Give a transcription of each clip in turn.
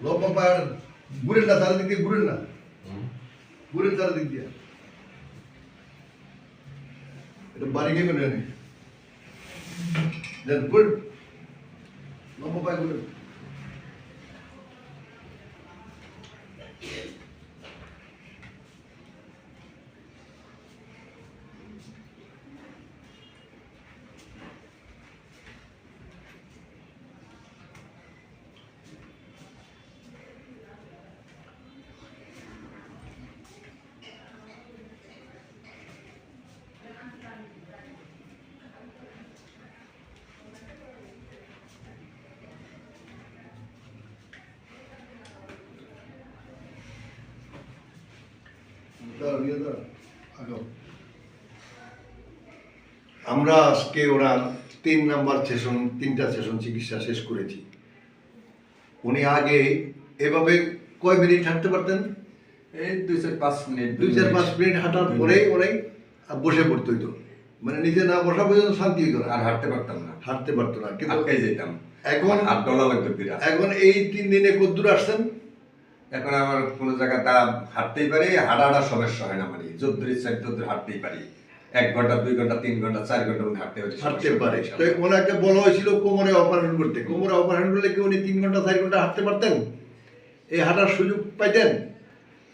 লম্বা পায়ের ঘুরেন না চারিদিক দিয়ে ঘুরেন না ঘুরেন চারিদিক দিয়ে এটা বাড়ি গিয়ে করে নেই দেন ঘুরেন লম্বা পায়ে ঘুরেন আমরা আজকে ওনার তিন নাম্বার সেশন তিনটা সেশন চিকিৎসা শেষ করেছি। উনি আগে এভাবে কয় মিনিট হাঁটতে পারতেন? এই দুই চার পাঁচ মিনিট দুই চার পাঁচ মিনিট হাঁটার পরে উনি বসে পড়তে হইতো। মানে নিজে না বসা পর্যন্ত শান্তি হইতো না। আর হাঁটতে পারতাম না। হাঁটতে পারতো না। কিন্তু যেতাম। এখন হাত ডলা লাগতো বিরাট এখন এই তিন দিনে কদ্দূর আসছেন? এখন আমার কোনো জায়গা তা হাঁটতেই পারি হাঁটা হাঁটা সমস্যা হয় না মানে। যদ্দূর ইচ্ছা তদ্দূর হাঁটতেই পারি। এক ঘণ্টা দুই ঘণ্টা তিন ঘণ্টা চার ঘণ্টা উনি হাঁটতে পারি হাঁটতে পারে। তো ওনাকে বলা হয়েছিল কোমরে অপারেশন করতে। কোমরে অপারেশন করলে কি উনি তিন ঘণ্টা চার ঘণ্টা হাঁটতে পারতেন? এই হাঁটার সুযোগ পাইতেন?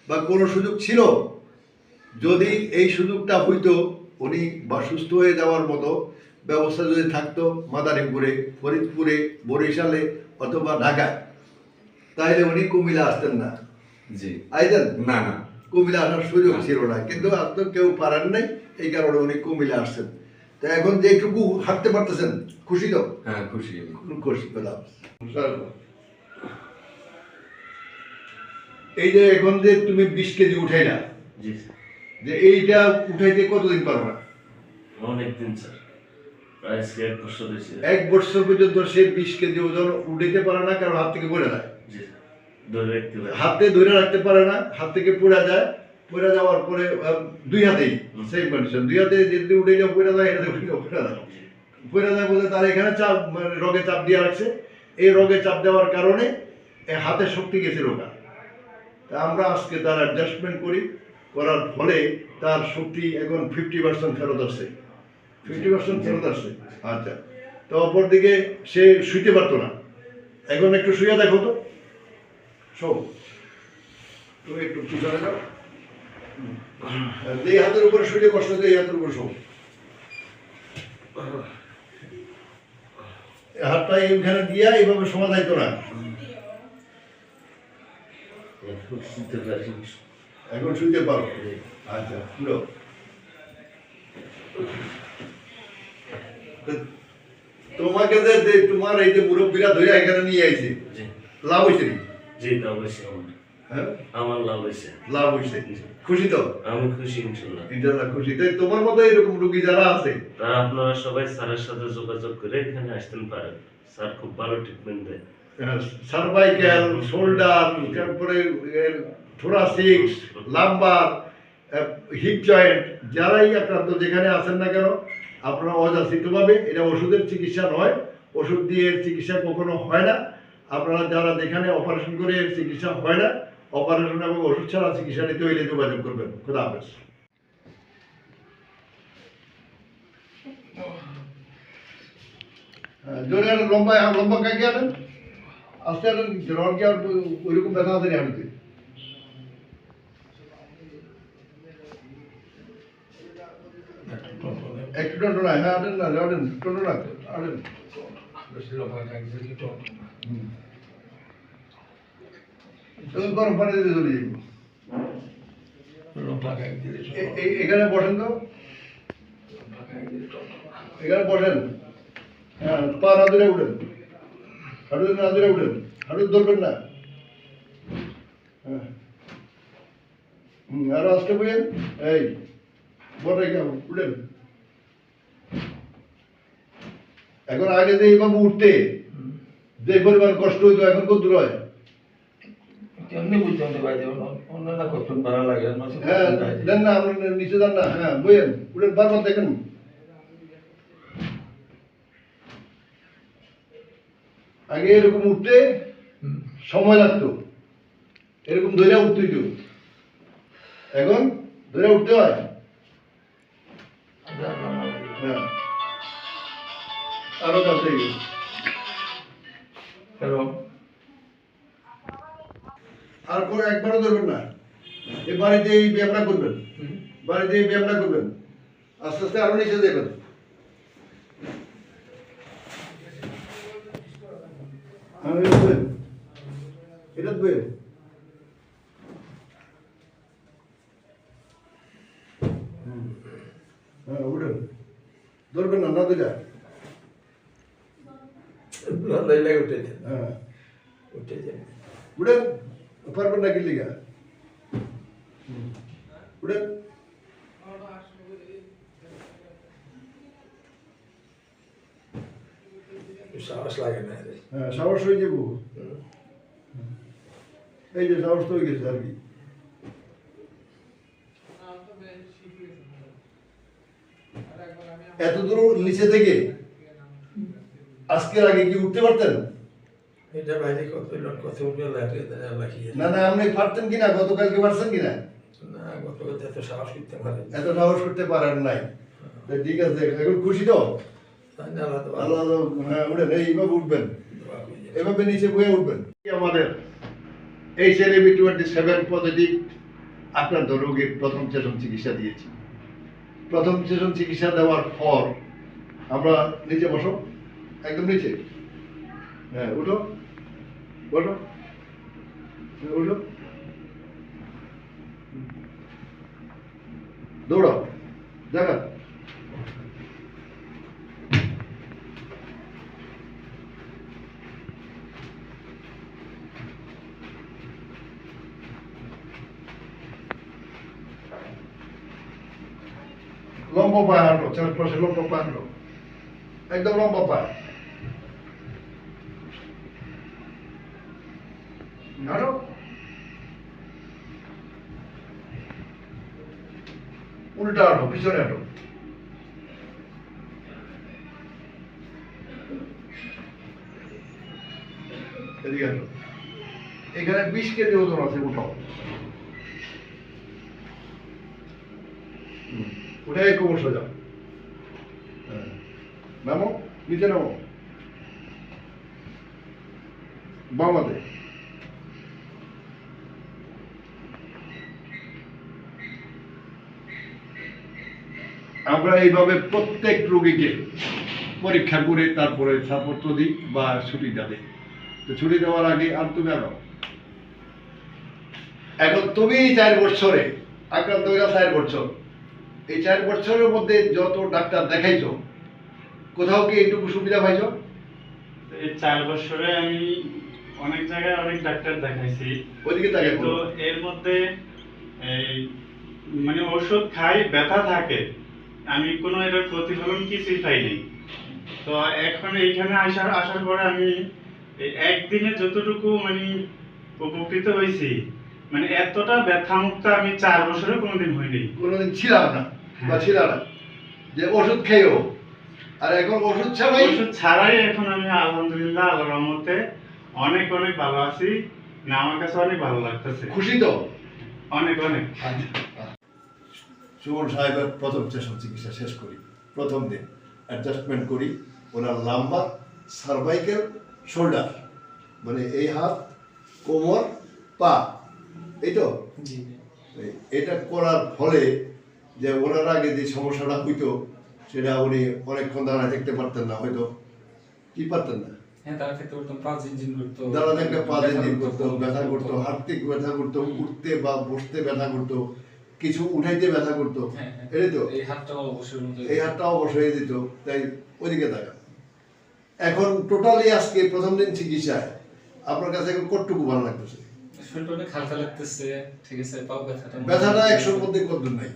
বা কোনো সুযোগ ছিল? যদি এই সুযোগটা হইতো উনি বা সুস্থ হয়ে যাওয়ার মতো ব্যবস্থা যদি থাকতো মাদারীপুরে ফরিদপুরে বরিশালে অথবা ঢাকায়। তাহলে উনি কুমিল্লা আসতেন না। জি। আইতেন না না। কুমিল্লা আসার সুযোগ ছিল না কিন্তু আর তো কেউ পারেন নাই এই কারণে উনি কুমিল্লা আসছেন। তো এখন যে যেটুকু হাঁটতে পারতেছেন খুশি তো? হ্যাঁ খুশি। খুশি পেলাম। এই যে এখন যে তুমি বিশ কেজি উঠাই না জি। যে এইটা উঠাইতে কতদিন পারবা অনেক দিন স্যার। এক বছর হয়েছে এক বছর পর্যন্ত সে বিশ কেজি ওজন উঠাইতে পারে না কারণ হাত থেকে পড়ে যায়। ধরে রাখতে পারি। হাতে ধরে রাখতে পারে না হাত থেকে পড়ে যায়। পড়ে যাওয়ার পরে দুই হাতেই সেম কন্ডিশন দুই হাতে যদি উঠে যাও পড়ে যায় এটাতে উঠে পড়ে যায়। পড়ে যায় বলে তার এখানে চাপ মানে রগে চাপ দিয়ে রাখছে। এই রগে চাপ দেওয়ার কারণে হাতে শক্তি গেছে রোগা। তা আমরা আজকে তার অ্যাডজাস্টমেন্ট করি। করার ফলে তার শক্তি এখন ফিফটি পার্সেন্ট ফেরত আসছে। ফিফটি পার্সেন্ট ফেরত আসছে। আচ্ছা। তো অপরদিকে সে শুইতে পারতো না। এখন একটু শুয়ে দেখো তো। শো তুমি একটু পিছনে যাও। যে হাতের উপরে শুইলে কষ্ট হচ্ছে এই হাতের উপরে শো এই হাতটা এইখানে দিয়া এইভাবে শোয়া যাইতো না এখন শুনতে পারি। আচ্ছা পুরো তোমাকে যে তোমার এই যে মুরব্বীরা ধরে এখানে নিয়ে আইছে, লাভ হয়েছে? জি লাভ হয়েছে আমার। হ্যাঁ? আমার লাভ হয়েছে। লাভ হয়েছে। খুশি তো? আমি খুশি ইনশাল্লাহ। খুশি। তাই তোমার মতো এরকম রুগী যারা আছে? তারা আপনারা সবাই স্যারের সাথে যোগাযোগ করে এখানে পারেন। স্যার খুব ভালো ট্রিটমেন্ট দেয়। শোল্ডার তারপরে থোরাসিক লাম্বার হিপ জয়েন্ট যারাই আক্রান্ত যেখানে আছেন না কেন আপনারা অযাচিতভাবে এটা ওষুধের চিকিৎসা নয়। ওষুধ দিয়ে চিকিৎসা কখনো হয় না। আপনারা যারা যেখানে অপারেশন করে চিকিৎসা হয় না অপারেশন এবং ওষুধ ছাড়া চিকিৎসা নিতে হইলে যোগাযোগ করবেন। খোদা হাফেজ। হ্যাঁ, জোরে লম্বা লম্বা কাকে আনেন? আস্তে আনেন আর ওইরকম ব্যথা আছে আনতে? একটু টন্টো না হ্যাঁ আনেন না আনেন আনেন। হুম। তুমি গরম পানি দিতে চলে যাব। এখানে বসেন তো। এখানে বসেন। হ্যাঁ পা না ধরে উঠেন। হাঁটু না ধরে উঠেন। হাঁটু ধরবেন না। হ্যাঁ। আরও আজকে বুঝেন এই বটে কেমন উঠেন। এখন আগে যে এইভাবে উঠতে। যে পরিমাণ কষ্ট হইতো এখন কত দূর হয়? কেমনি বুঝতে হবে ভাই অন্যান্য কখন ভালো লাগে হ্যাঁ দেন না আপনি নিচে দেন না হ্যাঁ বারবার দেখেন। আগে এরকম উঠতে সময় লাগতো এরকম ধরে উঠতে হইতো। এখন ধরে উঠতে হয়। হ্যাঁ। আরও কাছে এরকম আর পরে একবারও ধরবেন না। এই বাড়িতে এই ব্যায়ামটা করবেন। বাড়িতে এই ব্যায়ামটা করবেন। আস্তে আস্তে আরও নিচে দেবেন। হ্যাঁ, এটা দেবেন। হ্যাঁ উঠেন ধরবেন না না দিলে দেন হ্যাঁ। উঠে দেন উঠেন পারবেন না কি সাহস লাগে না হ্যাঁ সাহস হয়ে যাব। এই যে সাহস তো হয়ে গেছে আর কি। এত দূর নিচে থেকে আজকের আগে কি উঠতে পারতেন? এটা বাইরে কত লোক কত লাগে না না আপনি পারতেন কিনা? গতকালকে পারছেন কিনা? না গত কথা এত সাহস করতে পারে এত সাহস করতে পারেন নাই। তা ঠিক আছে এখন খুশি তো? আল্লাহ তো হ্যাঁ উঠেন এইভাবে উঠবেন। এভাবে নিচে বয়ে উঠবেন। আমাদের এই সেলেবি টোয়েন্টি সেভেন পজিটিভ আক্রান্ত রোগীর প্রথম সেশন চিকিৎসা দিয়েছি। প্রথম সেশন চিকিৎসা দেওয়ার পর আমরা নিচে বসো। একদম নিচে। হ্যাঁ উঠো। বসো। হ্যাঁ, উঠো। দৌড়াও। দেখা লম্বা পায়ে হাঁটো চার পাশে লম্বা পায়ে হাঁটো। একদম লম্বা পায়ে। উল্টা হাঁটো পিছনে হাঁটো এখানে বিশ কেজি ওজন আছে উঠাও উঠে কোমর সোজা। হ্যাঁ। নামো, নিচে নামো। বামাতে আমরা এইভাবে প্রত্যেক রোগীকে পরীক্ষা করে তারপরে ছাড়পত্র দিই বা ছুটিটা দিই তো ছুটি দেওয়ার আগে আর তুমি আনো এখন তুমি চার বছরে আক্রান্ত হইলা চার বছর। এই চার বছরের মধ্যে যত ডাক্তার দেখাইছো কোথাও কি এইটুকু সুবিধা পাইছো? এই চার বছরে আমি অনেক জায়গায় অনেক ডাক্তার দেখাইছি। ওইদিকে তাকে তো এর মধ্যে এই মানে ওষুধ খাই ব্যথা থাকে। আমি কোনো এটার প্রতিফলন কিছুই পাইনি। তো এখন এইখানে আসার আসার পরে আমি একদিনে যতটুকু মানে উপকৃত হয়েছি মানে এতটা ব্যথা মুক্ত আমি চার বছরে কোনোদিন হইনি। কোনোদিন ছিলাম না বা ছিল না। যে ওষুধ খেয়েও। আর এখন ওষুধ ছাড়াই ওষুধ ছাড়াই এখন আমি আলহামদুলিল্লাহ আল্লাহর রহমতে অনেক অনেক ভালো আছি। না আমার কাছে অনেক ভালো লাগতেছে। খুশি তো? অনেক অনেক। সুমন সাহেবের প্রথম সেশন চিকিৎসা শেষ করি প্রথম দিন। অ্যাডজাস্টমেন্ট করি ওনার লাম্বা সার্ভাইকেল শোল্ডার মানে এই হাত কোমর পা এই তো? এটা করার ফলে যে ওনার আগে যে সমস্যাটা হইতো সেটা উনি অনেকক্ষণ দাঁড়ায় দেখতে পারতেন না হয়তো। কি পারতেন না? হ্যাঁ ইঞ্জিন দাঁড়া দেখতে পা দিন করতো ব্যথা ব্যথা করতো হাঁটতে ব্যথা করতো উঠতে বা বসতে ব্যথা করতো। কিছু উঠাইতে ব্যথা করতো। হ্যাঁ, হ্যাঁ। তো? এই হাতটা অবশ্যই এই হাতটাও অবশ্য দিত তাই ওইদিকে দেখা এখন টোটালি আজকে প্রথম দিন চিকিৎসায় আপনার কাছে এখন কতটুকু ভালো লাগতেছে? ব্যথাটা একশোর মধ্যে কত নাই?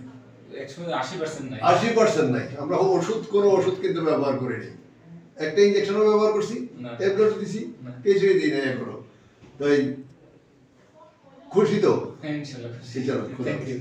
আশি পার্সেন্ট নাই। আমরা ওষুধ কোনো ওষুধ কিন্তু ব্যবহার করিনি। একটা ইঞ্জেকশনও ব্যবহার করছি না। ট্যাবলেট দিছি না। কিছুই দিই না এখনও। তাই খুশি তো? হ্যাঁ ইনশাল্লাহ খুশি।